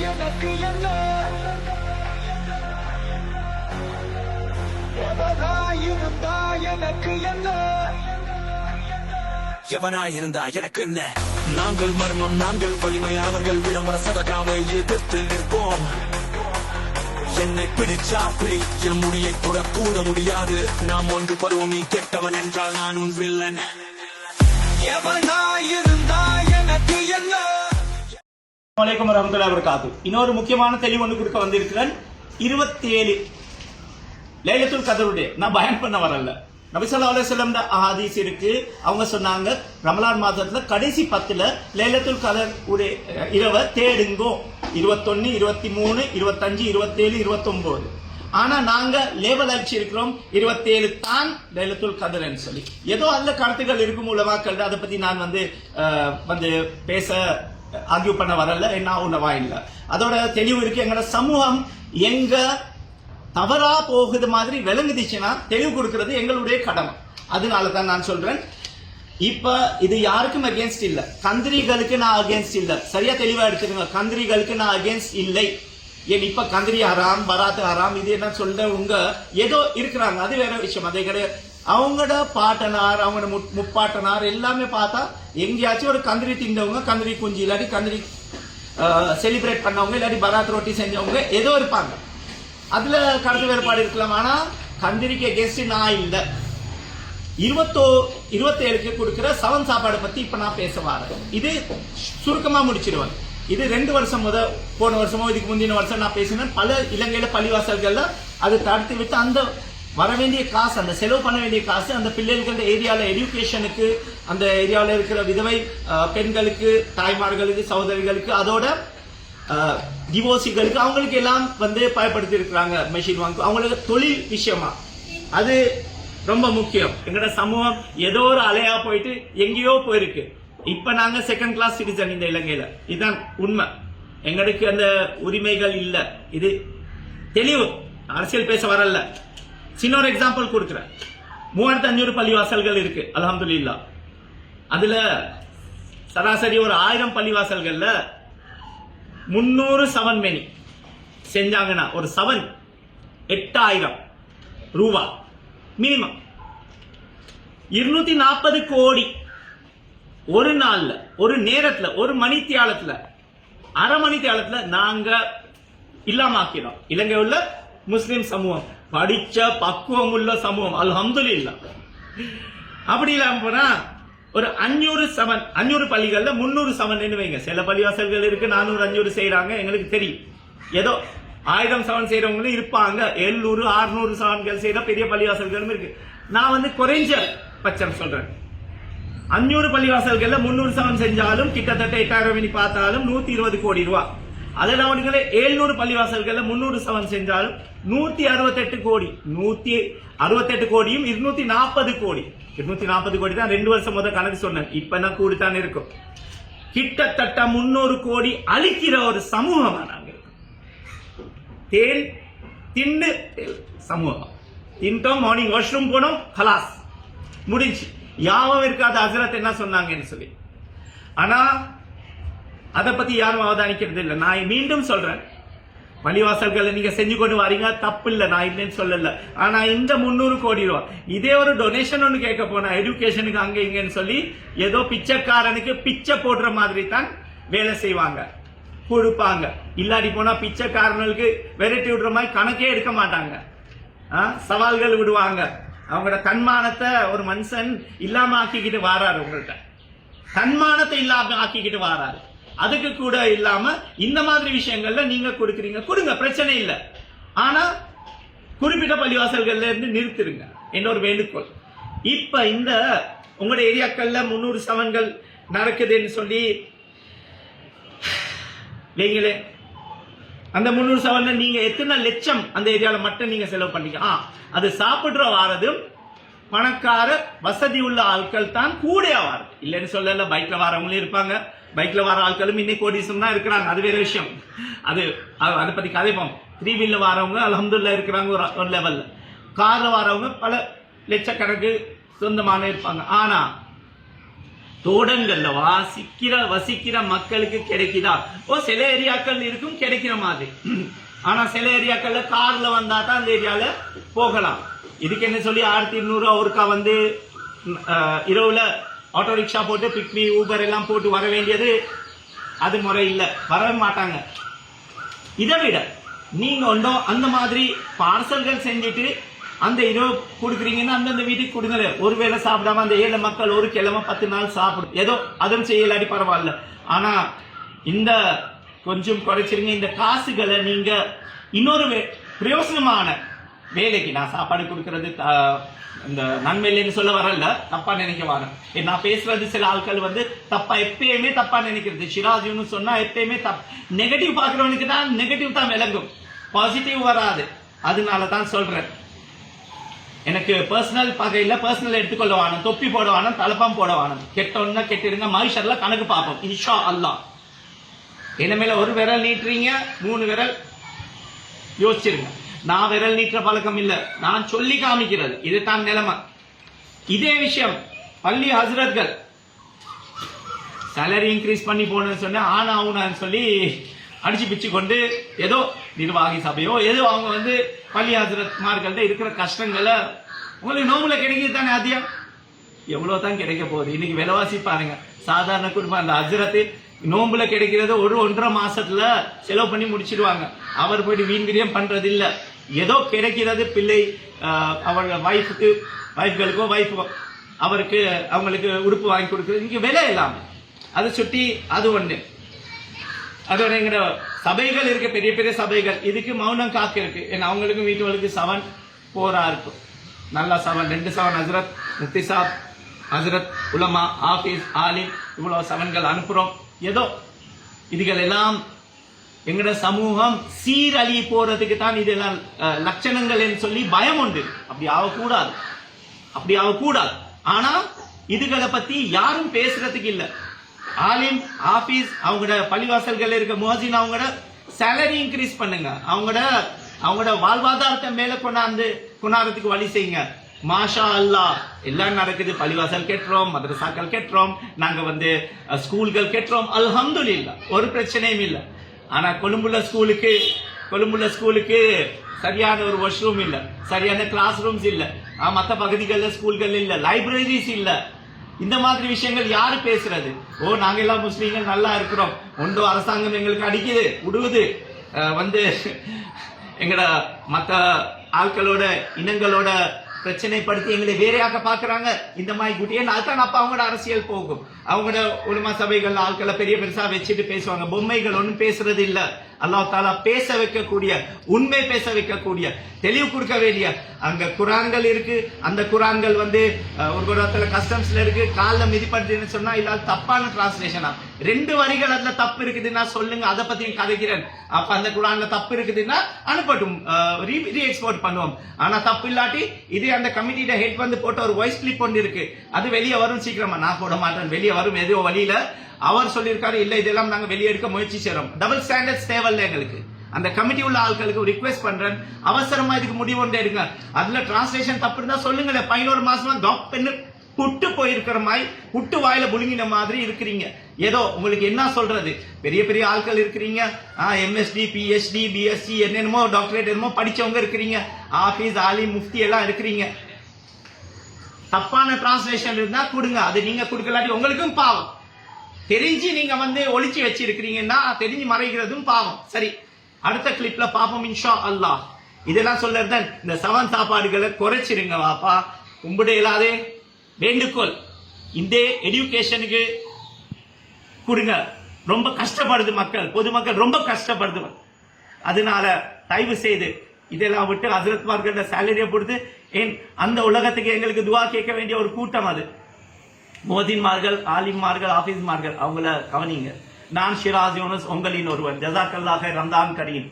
எனக்கு என்ன எவனா இருந்தா எனக்கு என்ன? எவனாயிருந்தா எனக்கு என்ன நாங்கள் மர்மம் நாங்கள் வலிமை அவர்கள் விளம்பர சதகாவை எதிர்த்து நிற்போம். என்னை பிடிச்சா பிடி என் முடியை கூட கூட முடியாது. நாம் ஒன்று பருவம் நீ கெட்டவன் என்றால் நான் உன் வில்லன். எவனா இருந்தா எனக்கு என்ன? வலைக்கம் வரமத்துல்லா வரகாத்து இன்னொரு முக்கியமான தெளிவு ஒன்று கொடுக்க வந்திருக்கிறேன் இருபத்தி ஏழு லைலத்துல் கதருடைய. நான் பயன் பண்ண வரல. நபிசல்லா அலுவலம் அஹாதீஸ் இருக்கு. அவங்க சொன்னாங்க ரமலான் மாதத்துல கடைசி பத்துல லைலத்துல் கதர் உடைய இரவை தேடுங்கோ. இருபத்தொன்னு இருபத்தி மூணு இருபத்தஞ்சு இருபத்தேழு இருபத்தொன்பது ஆனா நாங்க லேபல் அடிச்சிருக்கிறோம் இருபத்தேழு தான் லைலத்துல் கதர்ன்னு சொல்லி. ஏதோ அந்த கருத்துக்கள் இருக்கும் உலமாக்கள் அதை பத்தி நான் வந்து வந்து பேச ஆர்கியூ பண்ண வரல என்ன உணவா இல்லை. அதோட தெளிவு இருக்கு. எங்களோட சமூகம் எங்க தவறா போகுது மாதிரி விளங்குதுச்சுன்னா தெளிவு கொடுக்கறது எங்களுடைய கடமை. அதனால தான் நான் சொல்றேன். இப்ப இது யாருக்கும் அகேன்ஸ்ட் இல்ல. கந்திரிகளுக்கு நான் அகேன்ஸ்ட் இல்ல. சரியா தெளிவா எடுத்துக்கோங்க. கந்திரிகளுக்கு நான் அகேன்ஸ்ட் இல்லை. ஏன் இப்ப கந்திரி ஹராம் பராத்து ஹராம் இது என்ன சொல்ற உங்க ஏதோ இருக்கிறாங்க. அது வேற விஷயம். அதே கிடையாது அவங்களோட பாட்டனார் அவங்களோட முப்- முப்பாட்டனார் எல்லாமே பார்த்தா எங்கேயாச்சும் ஒரு கந்திரி திண்டவங்க கந்திரி குஞ்சு இல்லாட்டி கந்திரி செலிப்ரேட் பண்ணவங்க இல்லாட்டி பராத் ரொட்டி செஞ்சவங்க ஏதோ இருப்பாங்க. அதுல கருத்து வேறுபாடு இருக்கலாம். ஆனா கந்திரிக்கு கெஸ்ட் நான் இல்லை. இருபத்தோ இருபத்தேழுக்கு கொடுக்குற சவன் சாப்பாடு பத்தி இப்ப நான் பேச வரேன். இது சுருக்கமா முடிச்சிடுவேன். இது ரெண்டு வருஷம் முத போன வருஷமோ இதுக்கு முந்தின வருஷம் நான் பேசினேன். பல இலங்கையில பள்ளிவாசல்கள்ல அது தடுத்து விட்டு அந்த வர வேண்டிய காசு அந்த செலவு பண்ண வேண்டிய காசு அந்த பிள்ளைகளுக்கு அந்த ஏரியாவில் எஜுகேஷனுக்கு அந்த ஏரியாவில் இருக்கிற விதவை பெண்களுக்கு தாய்மார்களுக்கு சகோதரிகளுக்கு அதோட டிவோர்ஸிகளுக்கு அவங்களுக்கு எல்லாம் வந்து பயன்படுத்தி இருக்கிறாங்க மெஷின் வாங்க. அவங்களுக்கு தொழில் விஷயமா. அது ரொம்ப முக்கியம். எங்களோட சமூகம் ஏதோ ஒரு அலையா போயிட்டு எங்கேயோ போயிருக்கு. இப்ப நாங்க செகண்ட் கிளாஸ் சிட்டிசன் இந்த இலங்கையில. இதுதான் உண்மை. எங்களுக்கு அந்த உரிமைகள் இல்லை. இது தெளிவு. அரசியல் பேச வரல. சின்ன ஒரு எக்ஸாம்பிள் கொடுக்குறேன். மூவாயிரத்தி அஞ்சூறு பள்ளிவாசல்கள் இருக்கு இல்லா அதுல சராசரி ஒரு ஆயிரம் பள்ளிவாசல்கள்ல முன்னூறு சவன் மெனி செஞ்சாங்கன்னா ஒரு சவன் எட்டாயிரம் ரூபா மினிமம் இருநூத்தி நாற்பது கோடி ஒரு நாள்ல ஒரு நேரத்துல ஒரு மணி மணித்தியாலத்துல அரை மணி மணித்தியாலத்துல நாங்க இல்லாமாக்கிறோம் இலங்கை உள்ள முஸ்லிம் சமூகம். படிச்ச பக்குவம் உள்ள சமூகம். அல்ஹம்துலில்லாஹ் அப்படி இல்லாம போனா ஒரு அஞ்சூறு செவன் அஞ்சூறு பள்ளிகள்ல முந்நூறு செவன் வைங்க. சில பள்ளிவாசல்கள் இருக்கு நானூறு அஞ்சூறு செய்யறாங்க எங்களுக்கு தெரியும். ஏதோ ஆயிரம் செவன் செய்யறவங்களும் இருப்பாங்க. எழுநூறு அறுநூறு செவன்கள் செய்கிற பெரிய பள்ளிவாசல்களும் இருக்கு. நான் வந்து குறைஞ்ச பட்சம் சொல்றேன். அஞ்சூறு பள்ளிவாசல்கள்ல முந்நூறு செவன் செஞ்சாலும் கிட்டத்தட்ட எட்டாயிரம் மணி பார்த்தாலும் நூத்தி இருபது கோடி ரூபாய் அதில் அவனுங்களே ஏழ்நூறு பள்ளிவாசல்களில் முன்னூறு சவன் செஞ்சாலும் நூற்றி அறுபத்தெட்டு கோடி நூற்றி அறுபத்தெட்டு கோடியும் இருநூத்தி நாற்பது கோடி. இருநூத்தி நாற்பது கோடி தான் ரெண்டு வருஷம் முதல் கணக்கு சொன்னேன். இப்போ நான் கூடித்தான் இருக்கும்? கிட்டத்தட்ட முன்னூறு கோடி அழிக்கிற ஒரு சமூகமா நாங்கள் இருக்கோம். தேன் தின்னு சமூகம். தின்ட்டோம் மார்னிங் வாஷ்ரூம் போனோம் ஹலாஸ் முடிஞ்சு. யாவும் இருக்காத ஹசரத் என்ன சொன்னாங்கன்னு சொல்லி. ஆனால் அதை பத்தி யாரும் அவதானிக்கிறது இல்லை. நான் மீண்டும் சொல்றேன். பள்ளிவாசல்களை நீங்க செஞ்சு கொண்டு வரீங்க தப்பு இல்லை. நான் இல்லைன்னு சொல்லல. ஆனா இந்த முந்நூறு கோடி ரூபா. இதே ஒரு டொனேஷன் ஒன்று கேட்க போனா எஜுகேஷனுக்கு அங்க இங்கன்னு சொல்லி ஏதோ பிச்சைக்காரனுக்கு பிச்சை போடுற மாதிரி தான் வேலை செய்வாங்க. கொடுப்பாங்க. இல்லாடி போனா பிச்சைக்காரனுக்கு விரட்டி விடுற மாதிரி கணக்கே எடுக்க மாட்டாங்க. ஆ, சவால்கள் விடுவாங்க. அவங்களோட தன்மானத்தை ஒரு மனுஷன் இல்லாம ஆக்கிக்கிட்டு வாராரு உங்கள்கிட்ட. தன்மானத்தை இல்லாம ஆக்கிக்கிட்டு வாராரு. அதுக்கு கூட இல்லாம இந்த மாதிரி விஷயங்கள்ல நீங்க கொடுக்குறீங்க. கொடுங்க பிரச்சனை இல்லை. ஆனா குறிப்பிட்ட பள்ளிவாசல்கள்ல இருந்து நிறுத்திருங்க என்ன ஒரு வேண்டுகோள். இப்ப இந்த உங்களோட ஏரியாக்கள்ல முன்னூறு சவன்கள் நடக்குதுன்னு சொல்லி வைங்களே. அந்த முந்நூறு சவன்ல நீங்க எத்தனை லட்சம் அந்த ஏரியாவில் மட்டும் நீங்க செலவு பண்ணீங்க? ஆ அது சாப்பிடுற வாரதும் பணக்கார வசதி உள்ள ஆட்கள் தான் கூட வாரம் இல்லைன்னு சொல்லல பைக்ல வரவங்களும் இருப்பாங்க. பைக்ல வர ஆட்களும் இன்னைக்கு கோடீசம் தான் இருக்கிறாங்க. அது வேற விஷயம். அது அதை பத்தி கதைப்போம் த்ரீ வீல்ல வரவங்க அலமதுல்லா இருக்கிறாங்க ஒரு ஒரு லெவல்ல கார்ல வரவங்க பல லட்சக்கணக்கு சொந்தமான இருப்பாங்க. ஆனா தோட்டங்கள்ல வாசிக்கிற வசிக்கிற மக்களுக்கு கிடைக்குதா? ஓ சில ஏரியாக்கள் இருக்கும் கிடைக்கிற மாதிரி. ஆனா சில ஏரியாக்கள்ல கார்ல வந்தா தான் அந்த ஏரியால போகலாம். இதுக்கு என்ன சொல்லி ஆயிரத்தி இருநூறு ஒருக்கா வந்து இரவுல ஆட்டோ ரிக்ஷா போட்டு பிக்மி ஊபர் எல்லாம் போட்டு வர வேண்டியது அது முறை இல்லை. வரவே மாட்டாங்க. இதை விட நீங்கள் ஒன்றும் அந்த மாதிரி பார்சல்கள் செஞ்சுட்டு அந்த இரவு கொடுக்குறீங்கன்னா அந்தந்த வீட்டுக்கு கொடுங்களே ஒருவேளை சாப்பிடாம அந்த ஏழை மக்கள் ஒரு கிழமை பத்து நாள் சாப்பிடும். ஏதோ அதுவும் செய்யலாடி பரவாயில்ல. ஆனால் இந்த கொஞ்சம் குறைச்சிருங்க. இந்த காசுகளை நீங்கள் இன்னொரு பிரயோசனமான வேலைக்கு நான் சாப்பாடு கொடுக்கறது த- இந்த நன்மையிலேன்னு சொல்ல வரல தப்பா நினைக்க வரேன் நான் பேசுறது சில ஆட்கள் வந்து தப்பா எப்பயுமே தப்பா நினைக்கிறது. ஷிராஜுன்னு சொன்னா எப்பயுமே தப் நெகட்டிவ் பார்க்குறவனுக்கு தான் நெகட்டிவ் தான் விளங்கும். பாசிட்டிவ் வராது. அதனால தான் சொல்றேன். எனக்கு பர்சனல் பகையில் பர்சனல் எடுத்துக்கொள்ள வேணும் தொப்பி போட வேணும் தலப்பம் போட வேணும் கெட்டோன்னா கெட்டிருங்க மனுஷர்ல கணக்கு பார்ப்போம். இன்ஷா அல்லாஹ் இனிமேல ஒரு விரல் நீட்டுறீங்க மூணு விரல் யோசிச்சிருங்க. நான் விரல் நீற்ற பழக்கம் இல்லை. நான் சொல்லி காமிக்கிறது. இதுதான் நிலைமை. இதே விஷயம். பள்ளி ஹசரத்கள். சேலரி இன்க்ரீஸ் பண்ணி போனேன்னு சொன்னேன். ஆனா ஆகுனான்னு சொல்லி அடிச்சு பிச்சு கொண்டு ஏதோ நிர்வாகி சபையோ ஏதோ அவங்க வந்து பள்ளி ஹசரத்மார்கள்ட்ட இருக்கிற கஷ்டங்களை உங்களுக்கு நோம்புல கிடைக்கிறது தானே அதிகம் எவ்வளோ தான் கிடைக்க போகுது? இன்னைக்கு விலைவாசி பாருங்க. சாதாரண குடும்பம். அந்த ஹசரத்து நோம்புல கிடைக்கிறது ஒரு ஒன்றரை மாசத்துல செலவு பண்ணி முடிச்சிடுவாங்க. அவர் போயிட்டு வீண் விரியம் பண்றது இல்லை ஏதோ கிடைக்கிறது பிள்ளை ஆஹ், அவர்கள் வைஃபுக்கு வைஃப்களுக்கோ வைஃப் அவருக்கு அவங்களுக்கு உடுப்பு வாங்கி கொடுக்குறது. இங்கே விலை இல்லாமல் அதை சுற்றி அது ஒன்று அதோட எங்கிற சபைகள் இருக்கு பெரிய பெரிய சபைகள். இதுக்கு மௌனம் காக்க இருக்கு. ஏன்னா அவங்களுக்கும் வீட்டுகளுக்கு சவன் போரா இருக்கும். நல்லா சவன் ரெண்டு சவன் ஹசரத் முக்திசாப் ஹசரத் உலமா ஆஃபீஸ் ஆலிம் இவ்வளோ சவன்கள் அனுப்புகிறோம் ஏதோ இதுகள் எல்லாம் எங்கட சமூகம் சீரழி போறதுக்கு தான் இதெல்லாம் லட்சணங்கள் என்று சொல்லி பயம் உண்டு. அப்படி ஆகக்கூடாது. அப்படி ஆகக்கூடாது. ஆனா இதுகளை பத்தி யாரும் பேசுறதுக்கு இல்ல. ஆலிம் ஆபீஸ் அவங்களோட பள்ளிவாசல்கள் இருக்க முஹசின் அவங்களோட சேலரி இன்க்ரீஸ் பண்ணுங்க. அவங்களோட அவங்களோட வாழ்வாதாரத்தை மேல கொண்டாந்து கொண்டாடுறதுக்கு வழி செய்யுங்க. மாஷா அல்லாஹ் எல்லாம் நடக்குது. பள்ளிவாசல் கெட்டுறோம் மதரசாக்கள் கெட்டுறோம். நாங்க வந்து ஸ்கூல்கள் கெட்டுறோம். அல்ஹம்துலில்லாஹ் ஒரு பிரச்சனையும் இல்லை. ஆனா கொழும்புல ஸ்கூலுக்கு கொழும்புல ஸ்கூலுக்கு சரியான ஒரு வாஷ்ரூம் இல்ல. சரியான கிளாஸ் ரூம்ஸ் இல்ல. ஆ, மத்த பகுதிகளில் ஸ்கூல்கள் இல்ல. லைப்ரரிஸ் இல்ல. இந்த மாதிரி விஷயங்கள் யாரு பேசுறது? ஓ நாங்க எல்லாம் முஸ்லீம்கள் நல்லா இருக்கிறோம். ஒன்றோ அரசாங்கம் எங்களுக்கு அடிக்குது விடுவது வந்து எங்கட மத்த ஆட்களோட இனங்களோட பிரச்சனைப்படுத்தி எங்களை வேறையாக பாக்குறாங்க இந்த மாதிரி குட்டியே அதுதான் அப்போ அவங்களோட அரசியல் போகும். அவங்களோட உலமா சபைகள் ஆட்களை பெரிய பெருசா வச்சுட்டு பேசுவாங்க. பொம்மைகள் ஒன்றும் பேசுறது இல்ல. அல்லா தாலா பேச வைக்கக்கூடிய உண்மை பேச வைக்கக்கூடிய தெளிவு கொடுக்க வேண்டிய அங்க குரான்கள் இருக்கு. அந்த குரான்கள் வந்து ஒரு குரத்துல கஸ்டம்ஸ்ல இருக்கு. காலில் மிதிப்படுதுன்னு சொன்னா இல்லாத தப்பான டிரான்ஸ்லேஷனா ரெண்டு வரிகள் அதுல தப்பு இருக்குதுன்னா சொல்லுங்க அதை பத்தியும் கதைக்கிறேன். அப்ப அந்த குரான்ல தப்பு இருக்குதுன்னா அனுப்பட்டும். ரீ எக்ஸ்போர்ட் பண்ணுவோம். ஆனா தப்பு இல்லாட்டி இதே அந்த கமிட்டியோட ஹெட் வந்து போட்ட ஒரு வாய்ஸ் கிளிப் ஒன்று இருக்கு. அது வெளியே வரும் சீக்கிரமா. நான் போட மாட்டேன். வெளியே வரும் எதுவும் வழியில. அவர் சொல்லியிருக்காரு இல்லை இதெல்லாம் நாங்கள் வெளியெடுக்க முயற்சி செய்கிறோம் டபுள் ஸ்டாண்டர்ட்ஸ் தேவையில்ல எங்களுக்கு. அந்த கமிட்டி உள்ள ஆட்களுக்கு ரிக்வெஸ்ட் பண்றேன். அவசரமா இதுக்கு முடிவு ஒன்று எடுங்க. அதுல டிரான்ஸ்லேஷன் தப்பு இருந்தா சொல்லுங்களேன் பதினோரு மாசமா டாக் பெண்ணு புட்டு போயிருக்கிற மாதிரி புட்டு வாயில புழுங்கின மாதிரி இருக்கிறீங்க. ஏதோ உங்களுக்கு என்ன சொல்றது? பெரிய பெரிய ஆட்கள் இருக்கிறீங்க. எம்எஸ்டி பிஎஸ்டி பிஎஸ்சி என்னென்னமோ டாக்டரேட் என்னமோ படிச்சவங்க இருக்கிறீங்க. ஆபீஸ் ஆலி முஃப்தி எல்லாம் இருக்கிறீங்க. தப்பான டிரான்ஸ்லேஷன் இருந்தா கொடுங்க. அது நீங்க கொடுக்கலாட்டி உங்களுக்கும் பாவம். தெரிஞ்சு நீங்க வந்து ஒழிச்சு வச்சிருக்கிறீங்கன்னா தெரிஞ்சு மறைகிறதும் பாவம். சரி அடுத்த கிளிப்ல பாப்போம் இன்ஷா அல்லாஹ் இதெல்லாம் சொல்றது இந்த சவன் சாப்பாடுகளை குறைச்சிருங்க வாப்பா கும்பிட இல்லாதே வேண்டுகோள். இந்த எஜுகேஷனுக்கு கொடுங்க. ரொம்ப கஷ்டப்படுது மக்கள் பொதுமக்கள் ரொம்ப கஷ்டப்படுது. அதனால தயவு செய்து இதெல்லாம் விட்டு ஹசரத்மார்கள சேலரியை கொடுத்து ஏன் அந்த உலகத்துக்கு எங்களுக்கு துவா கேட்க வேண்டிய ஒரு கூட்டம் அது. மோதின்மார்கள் ஆலிம்மார்கள் ஆபீஸ்மார்கள் அவங்கள கவனிங்க. நான் ஷிராஜ் யூனஸ் உங்களின் ஒருவன் ஜசாக்கல்லாக ரம்தான் கரீம்.